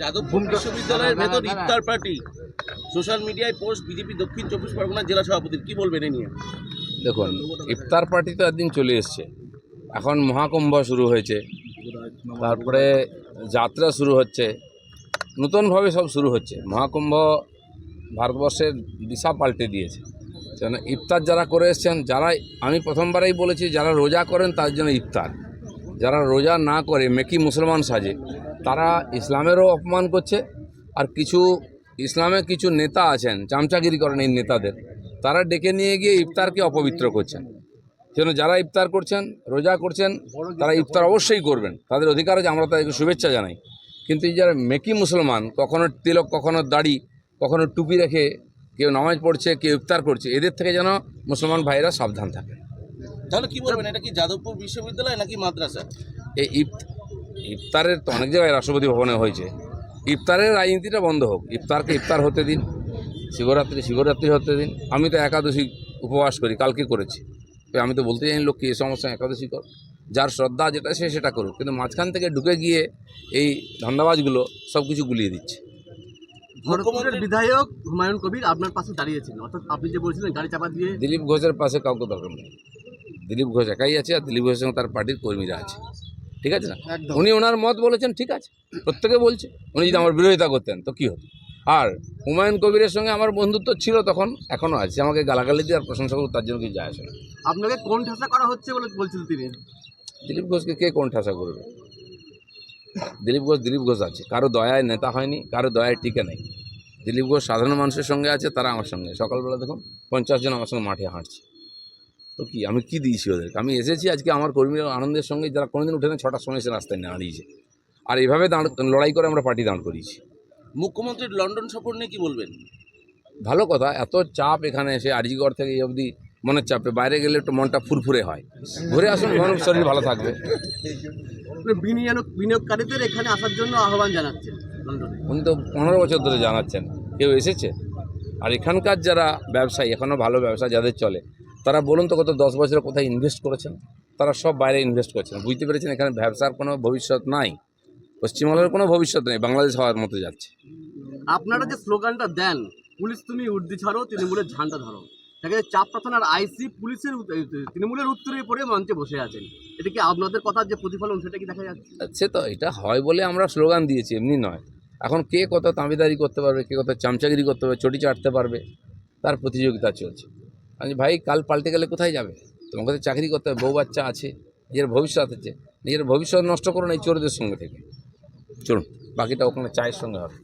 যাদবপুর বিশ্ববিদ্যালয়ের ভেতর ইফতার পার্টি। সোশ্যাল মিডিয়ায় পোস্ট বিজেপি দক্ষিণ চব্বিশ পরগনা জেলা সভাপতির। কি বলবেন এ নিয়ে? দেখুন ইফতার পার্টি তো একদিন চলে এসছে। এখন মহাকুম্ভ শুরু হয়েছে। তারপরে যাত্রা শুরু হচ্ছে। নতুনভাবে সব শুরু হচ্ছে। মহাকুম্ভ ভারতবর্ষের দিশা পাল্টে দিয়েছে। কেন ইফতার যারা করে এসছেন যারা আমি প্রথমবারেই বলেছি যারা রোজা করেন তার জন্য ইফতার। যারা রোজা না করে মেকি মুসলমান সাজে, তারা ইসলামেরও অপমান করছে আর কিছু ইসলামে কিছু নেতা আছেন, চামচাগিরি করেন এই নেতাদের, তারা ডেকে নিয়ে গিয়ে ইফতারকে অপবিত্র করছেন। সেজন্য যারা ইফতার করছেন, রোজা করছেন, তারা ইফতার অবশ্যই করবেন। তাদের অধিকার আছে, আমরা তাদেরকে শুভেচ্ছা জানাই। কিন্তু যারা মেকি মুসলমান, কখনো তিলক, কখনো দাড়ি, কখনো টুপি রেখে কেউ নামাজ পড়ছে, কেউ ইফতার করছে, এদের থেকে যেন মুসলমান ভাইরা সাবধান থাকে তাহলে কি বলবেন এটা কি যাদবপুর বিশ্ববিদ্যালয় নাকি মাদ্রাসা? এই ইফ ইফতারের তো অনেক জায়গায় রাষ্ট্রপতি ভবনে হয়েছে। ইফতারের রাজনীতিটা বন্ধ হোক ইফতারকে ইফতার হতে দিন শিবরাত্রি শিবরাত্রি হতে দিন। আমি তো একাদশী উপবাস করি কালকে করেছি। আমি তো বলতে জানি লোককে এই সমস্যা একাদশী কর। যার শ্রদ্ধা যেটা সে সেটা করুক। কিন্তু মাঝখান থেকে ঢুকে গিয়ে এই ধান্দাবাজগুলো সব কিছু গুলিয়ে দিচ্ছে। ভরতপুরের বিধায়ক হুমায়ুন কবির আপনার পাশে দাঁড়িয়েছিলেন। অর্থাৎ আপনি যে বলছিলেন গাড়ি চাপা দিয়ে দিলীপ ঘোষের পাশে কাউকে দরকার নেই। দিলীপ ঘোষ একাই আছে আর দিলীপ ঘোষের সঙ্গে তার পার্টির কর্মীরা আছে। ঠিক আছে না? উনি ওনার মত বলেছেন ঠিক আছে? প্রত্যেকে বলছে উনি যদি আমার বিরোধিতা করতেন তো কী হতো? আর হুমায়ুন কবিরের সঙ্গে আমার বন্ধুত্ব ছিল তখন এখনও আছে। আমাকে গালাগালি দিয়ে আর প্রশংসা করুক তার জন্য কিছু যায় আসে না। আপনাকে কোন ঠাসা করা হচ্ছে বলে বলছিল তিনি? দিলীপ ঘোষকে কে কোন ঠাসা করবে? দিলীপ ঘোষ দিলীপ ঘোষ আছে। কারও দয়ায় নেতা হয়নি কারও দয়ায় টিকে নেই। দিলীপ ঘোষ সাধারণ মানুষের সঙ্গে আছে তারা আমার সঙ্গে। সকালবেলা দেখুন পঞ্চাশ জন আমার সঙ্গে মাঠে হাঁটছে। তো কি আমি কি দিয়েছি ওদেরকে? আমি এসেছি আজকে আমার কর্মীরা আনন্দের সঙ্গে যারা কোনোদিন উঠে না ছটার সময় এসে রাস্তায় দাঁড়িয়েছে। আর এভাবে দাঁড় লড়াই করে আমরা পার্টি দাঁড় করিয়েছি। মুখ্যমন্ত্রীর লন্ডন সফর নিয়ে কি বলবেন? ভালো কথা এত চাপ এখানে এসে আরজিগড় থেকে এই অবধি মনের চাপে বাইরে গেলে একটু মনটা ফুরফুরে হয়। ঘুরে আসুন মানুষ শরীর ভালো থাকবে। আপনি বিনিয়োগ বিনিয়োগকারীদের এখানে আসার জন্য আহ্বান জানাচ্ছেন উনি তো পনেরো বছর ধরে জানাচ্ছেন কেউ এসেছে? আর এখানকার যারা ব্যবসায়ী এখনও ভালো ব্যবসা যাদের চলে তারা বলুন তো কত দশ বছরে কোথায় ইনভেস্ট করেছেন? তারা সব বাইরে ইনভেস্ট করছেন। বুঝতে পেরেছেন এখানে ব্যবসার কোনো ভবিষ্যৎ নাই। পশ্চিমবঙ্গের কোনো ভবিষ্যৎ নেই। বাংলাদেশ হওয়ার মতো যাচ্ছে। আপনারা যে স্লোগানটা দেন পুলিশ তুমি উর্দি ছাড়ো তৃণমূলের ঝান্ডা ধরো। তাকে চাপ থানার আইসি পুলিশের তৃণমূলের উত্তরে পড়ে মঞ্চে বসে আছেন। এটা কি আপনাদের কথার যে প্রতিফলন সেটা কি দেখা যাচ্ছে? সে তো এটা হয় বলে আমরা স্লোগান দিয়েছি এমনি নয়। এখন কে কত তাঁবিদারি করতে পারবে কে কত চামচাগিরি করতে পারবে চটি চাটতে পারবে তার প্রতিযোগিতা চলছে। আমি ভাই, কাল পাল্টে গেলে কোথায় যাবে? তোমাকে তো চাকরি করতে হবে, বউ বাচ্চা আছে, নিজের ভবিষ্যৎ আছে। নিজের ভবিষ্যৎ নষ্ট করুন এই চোরদের সঙ্গে থেকে। চলুন, বাকিটা ওখানে চায়ের সঙ্গে হবে।